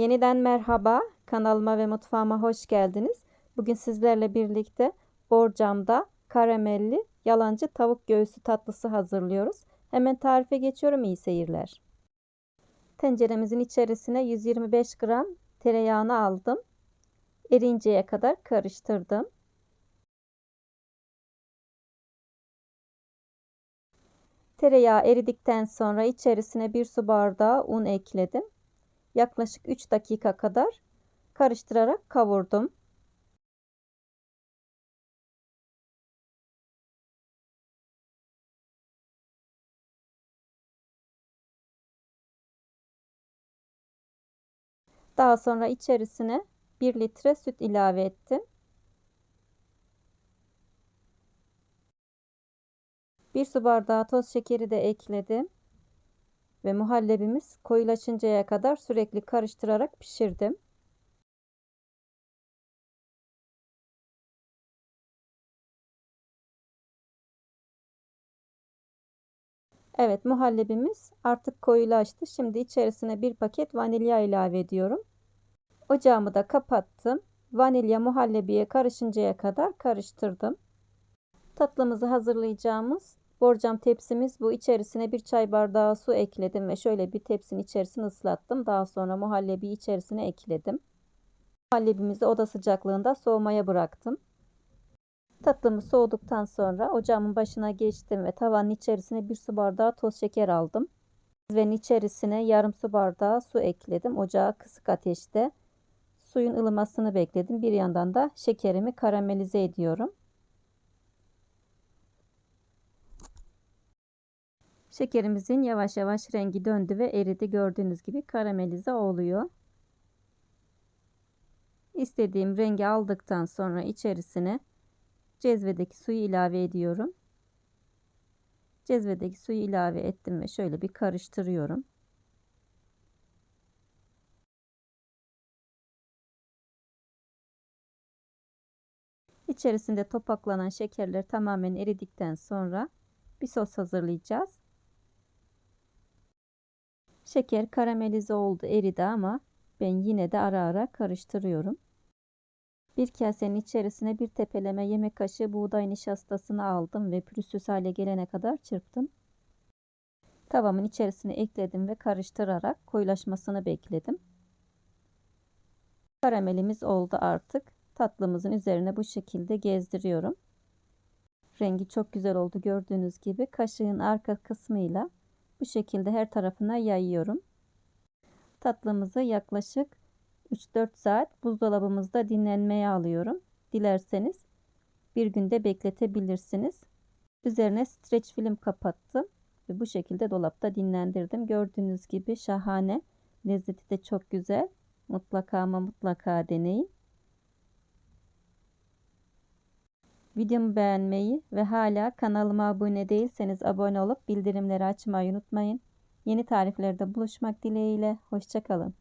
Yeniden merhaba. Kanalıma ve mutfağıma hoş geldiniz. Bugün sizlerle birlikte borcamda karamelli yalancı tavuk göğsü tatlısı hazırlıyoruz. Hemen tarife geçiyorum. İyi seyirler. Tenceremizin içerisine 125 gram tereyağını aldım. Erinceye kadar karıştırdım. Tereyağı eridikten sonra içerisine bir su bardağı un ekledim. Yaklaşık 3 dakika kadar karıştırarak kavurdum. Daha sonra içerisine 1 litre süt ilave ettim. Bir su bardağı toz şekeri de ekledim. Ve muhallebimiz koyulaşıncaya kadar sürekli karıştırarak pişirdim. Evet muhallebimiz artık koyulaştı. Şimdi içerisine bir paket vanilya ilave ediyorum. Ocağımı da kapattım. Vanilya muhallebiye karışıncaya kadar karıştırdım. Tatlımızı hazırlayacağımız borcam tepsimiz bu. İçerisine bir çay bardağı su ekledim ve şöyle bir tepsinin içerisini ıslattım. Daha sonra muhallebi içerisine ekledim. Muhallebimizi oda sıcaklığında soğumaya bıraktım. Tatlımız soğuduktan sonra ocağımın başına geçtim ve tavanın içerisine bir su bardağı toz şeker aldım. Ve içerisine yarım su bardağı su ekledim. Ocağı kısık ateşte suyun ılımasını bekledim. Bir yandan da şekerimi karamelize ediyorum. Şekerimizin yavaş yavaş rengi döndü ve eridi. Gördüğünüz gibi karamelize oluyor. İstediğim rengi aldıktan sonra içerisine cezvedeki suyu ilave ediyorum. Cezvedeki suyu ilave ettim ve şöyle bir karıştırıyorum. İçerisinde topaklanan şekerler tamamen eridikten sonra bir sos hazırlayacağız. Şeker karamelize oldu, eridi ama ben yine de ara ara karıştırıyorum. Bir kasenin içerisine bir tepeleme yemek kaşığı buğday nişastasını aldım ve pürüzsüz hale gelene kadar çırptım. Tavamın içerisine ekledim ve karıştırarak koyulaşmasını bekledim. Karamelimiz oldu artık. Tatlımızın üzerine bu şekilde gezdiriyorum. Rengi çok güzel oldu gördüğünüz gibi. Kaşığın arka kısmıyla bu şekilde her tarafına yayıyorum. Tatlımızı yaklaşık 3-4 saat buzdolabımızda dinlenmeye alıyorum. Dilerseniz bir günde bekletebilirsiniz. Üzerine streç film kapattım ve bu şekilde dolapta dinlendirdim. Gördüğünüz gibi şahane. Lezzeti de çok güzel. Mutlaka ama mutlaka deneyin. Videomu beğenmeyi ve hala kanalıma abone değilseniz abone olup bildirimleri açmayı unutmayın. Yeni tariflerde buluşmak dileğiyle. Hoşçakalın.